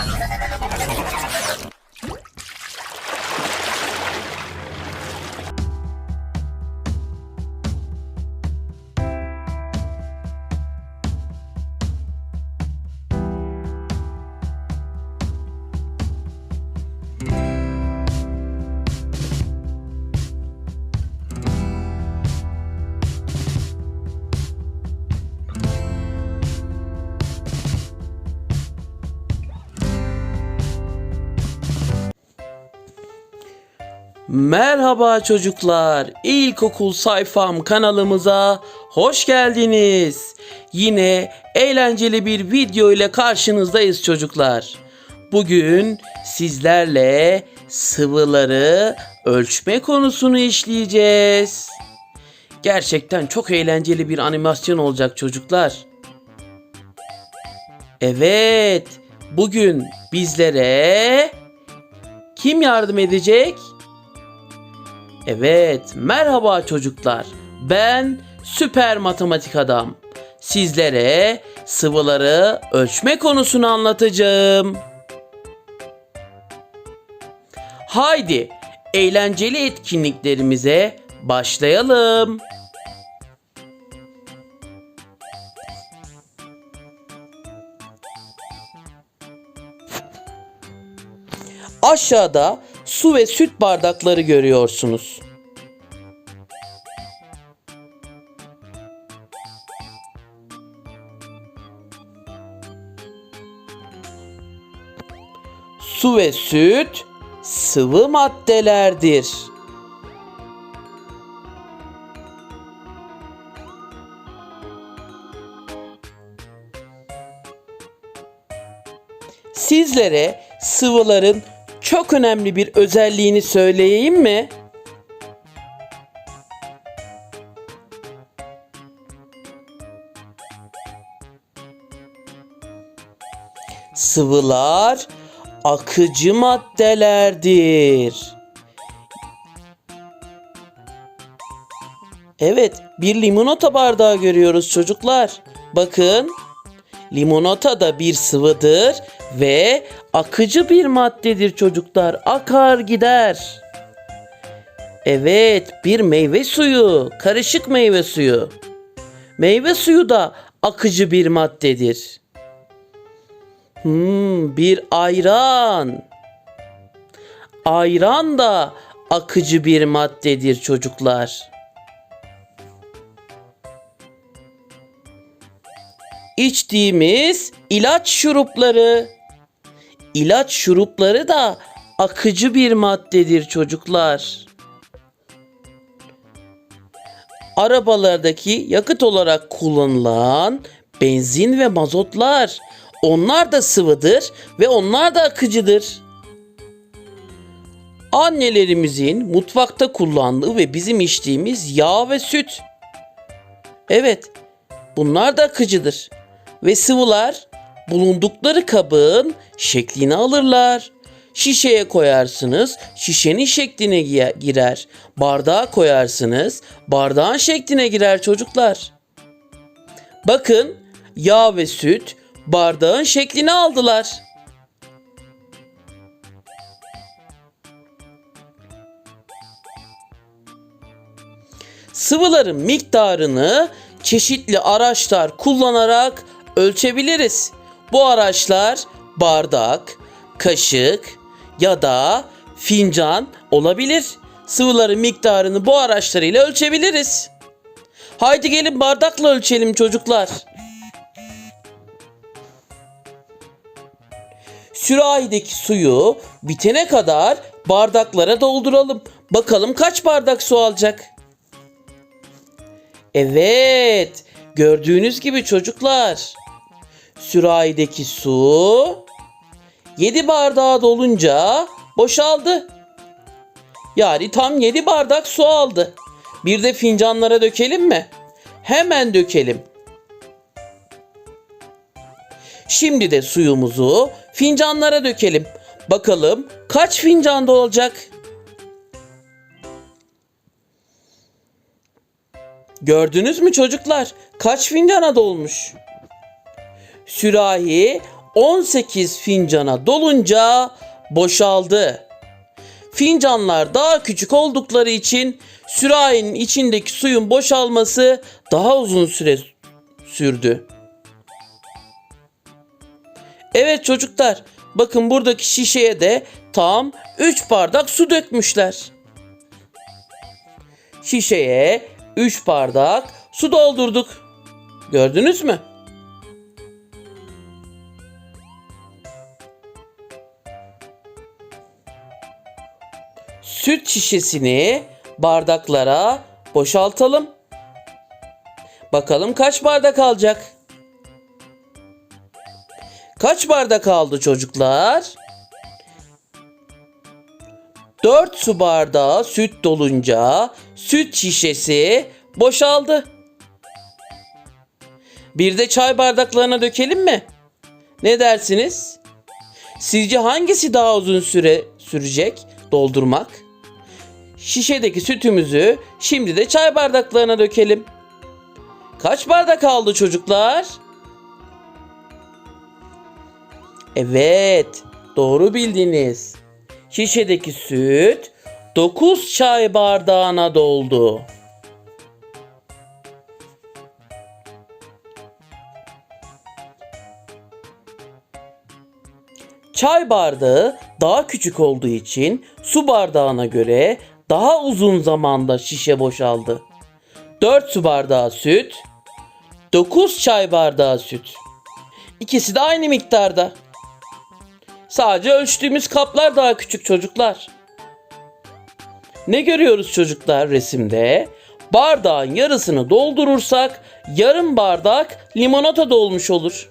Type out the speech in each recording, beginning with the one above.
Come on. Merhaba çocuklar. İlkokul sayfam kanalımıza hoş geldiniz. Yine eğlenceli bir video ile karşınızdayız çocuklar. Bugün sizlerle sıvıları ölçme konusunu işleyeceğiz. Gerçekten çok eğlenceli bir animasyon olacak çocuklar. Evet, bugün bizlere kim yardım edecek? Evet, merhaba çocuklar. Ben süper matematik adam. Sizlere sıvıları ölçme konusunu anlatacağım. Haydi eğlenceli etkinliklerimize başlayalım. Aşağıda su ve süt bardakları görüyorsunuz. Su ve süt sıvı maddelerdir. Sizlere sıvıların çok önemli bir özelliğini söyleyeyim mi? Sıvılar akıcı maddelerdir. Evet, bir limonata bardağı görüyoruz çocuklar. Bakın, limonata da bir sıvıdır ve akıcı bir maddedir çocuklar. Akar gider. Evet, bir meyve suyu, karışık meyve suyu. Meyve suyu da akıcı bir maddedir. Hmm, bir ayran. Ayran da akıcı bir maddedir çocuklar. İçtiğimiz ilaç şurupları. İlaç şurupları da akıcı bir maddedir çocuklar. Arabalardaki yakıt olarak kullanılan benzin ve mazotlar onlar da sıvıdır ve onlar da akıcıdır. Annelerimizin mutfakta kullandığı ve bizim içtiğimiz yağ ve süt. Evet, bunlar da akıcıdır. Ve sıvılar bulundukları kabın şeklini alırlar. Şişeye koyarsınız, şişenin şekline gi- girer. Bardağa koyarsınız, bardağın şekline girer çocuklar. Bakın, yağ ve süt bardağın şeklini aldılar. Sıvıların miktarını çeşitli araçlar kullanarak ölçebiliriz. Bu araçlar bardak, kaşık ya da fincan olabilir. Sıvıların miktarını bu araçlarıyla ölçebiliriz. Haydi gelin bardakla ölçelim çocuklar. Sürahideki suyu bitene kadar bardaklara dolduralım. Bakalım kaç bardak su alacak? Evet, gördüğünüz gibi çocuklar. Sürahideki su 7 bardağa dolunca boşaldı. Yani tam 7 bardak su aldı. Bir de fincanlara dökelim mi? Hemen dökelim. Şimdi de suyumuzu fincanlara dökelim. Bakalım kaç fincanda olacak? Gördünüz mü çocuklar? Kaç fincana dolmuş? Sürahi 18 fincana dolunca boşaldı. Fincanlar daha küçük oldukları için sürahinin içindeki suyun boşalması daha uzun süre sürdü. Evet çocuklar, bakın buradaki şişeye de tam 3 bardak su dökmüşler. Şişeye 3 bardak su doldurduk. Gördünüz mü? Süt şişesini bardaklara boşaltalım. Bakalım kaç bardak alacak? Kaç bardak aldı çocuklar? 4 su bardağı süt dolunca süt şişesi boşaldı. Bir de çay bardaklarına dökelim mi? Ne dersiniz? Sizce hangisi daha uzun süre sürecek doldurmak? Şişedeki sütümüzü şimdi de çay bardaklarına dökelim. Kaç bardak aldı çocuklar? Evet, doğru bildiniz. Şişedeki süt 9 çay bardağına doldu. Çay bardağı daha küçük olduğu için su bardağına göre daha uzun zamanda şişe boşaldı. 4 su bardağı süt, 9 çay bardağı süt. İkisi de aynı miktarda. Sadece ölçtüğümüz kaplar daha küçük çocuklar. Ne görüyoruz çocuklar resimde? Bardağın yarısını doldurursak yarım bardak limonata dolmuş olur.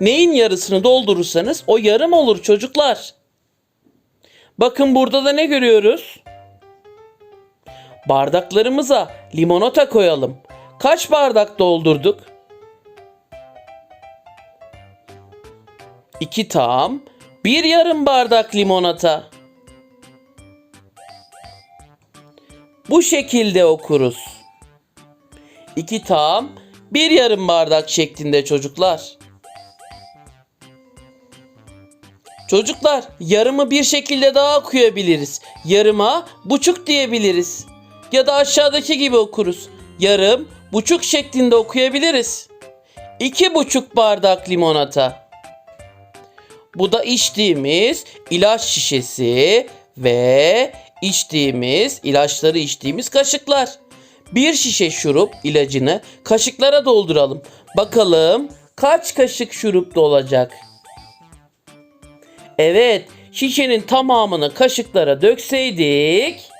Neyin yarısını doldurursanız o yarım olur çocuklar. Bakın burada da ne görüyoruz? Bardaklarımıza limonata koyalım. Kaç bardak doldurduk? İki tam, bir yarım bardak limonata. Bu şekilde okuruz. İki tam, bir yarım bardak şeklinde çocuklar. Çocuklar yarımı bir şekilde daha okuyabiliriz. Yarıma buçuk diyebiliriz. Ya da aşağıdaki gibi okuruz. Yarım buçuk şeklinde okuyabiliriz. İki buçuk bardak limonata. Bu da içtiğimiz ilaç şişesi ve içtiğimiz ilaçları içtiğimiz kaşıklar. Bir şişe şurup ilacını kaşıklara dolduralım. Bakalım kaç kaşık şurup olacak? Evet, şişenin tamamını kaşıklara dökseydik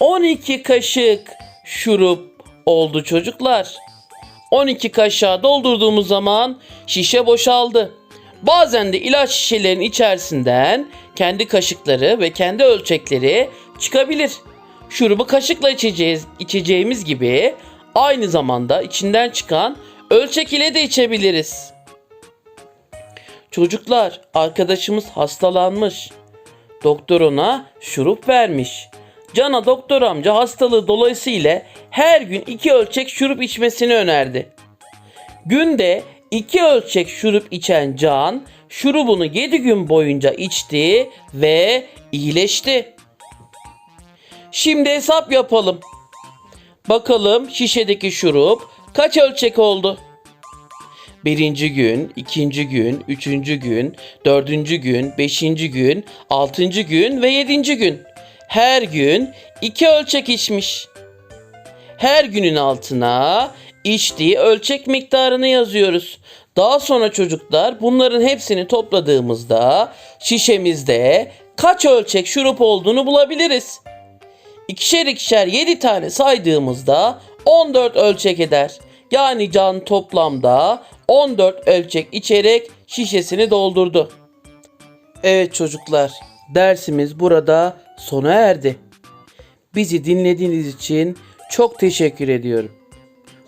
12 kaşık şurup oldu çocuklar. 12 kaşığa doldurduğumuz zaman şişe boşaldı. Bazen de ilaç şişelerin içerisinden kendi kaşıkları ve kendi ölçekleri çıkabilir. Şurubu kaşıkla içeceğiz, içeceğimiz gibi aynı zamanda içinden çıkan ölçek ile de içebiliriz. Çocuklar, arkadaşımız hastalanmış. Doktor ona şurup vermiş. Cana doktor amca hastalığı dolayısıyla her gün iki ölçek şurup içmesini önerdi. Günde iki ölçek şurup içen Can şurubunu 7 gün boyunca içti ve iyileşti. Şimdi hesap yapalım. Bakalım şişedeki şurup kaç ölçek oldu? Birinci gün, ikinci gün, üçüncü gün, dördüncü gün, beşinci gün, altıncı gün ve yedinci gün. Her gün iki ölçek içmiş. Her günün altına içtiği ölçek miktarını yazıyoruz. Daha sonra çocuklar bunların hepsini topladığımızda şişemizde kaç ölçek şurup olduğunu bulabiliriz. İkişer ikişer 7 tane saydığımızda 14 ölçek eder. Yani can toplamda 14 ölçek içerek şişesini doldurdu. Evet çocuklar, dersimiz burada sona erdi. Bizi dinlediğiniz için çok teşekkür ediyorum.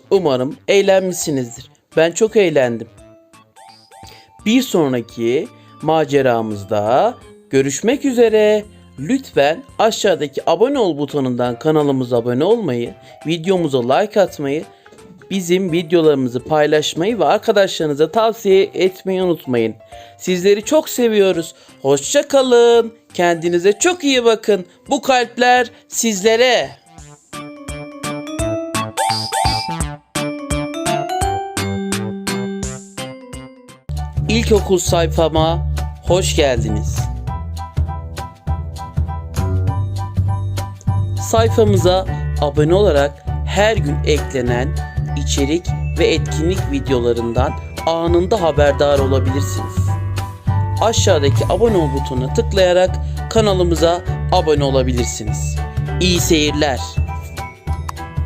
Umarım eğlenmişsinizdir. Ben çok eğlendim. Bir sonraki maceramızda görüşmek üzere. Lütfen aşağıdaki abone ol butonundan kanalımıza abone olmayı, videomuza like atmayı bizim videolarımızı paylaşmayı ve arkadaşlarınıza tavsiye etmeyi unutmayın. Sizleri çok seviyoruz. Hoşça kalın. Kendinize çok iyi bakın. Bu kalpler sizlere. İlkokul sayfama hoş geldiniz. Sayfamıza abone olarak her gün eklenen içerik ve etkinlik videolarından anında haberdar olabilirsiniz. Aşağıdaki abone ol butonuna tıklayarak kanalımıza abone olabilirsiniz. İyi seyirler.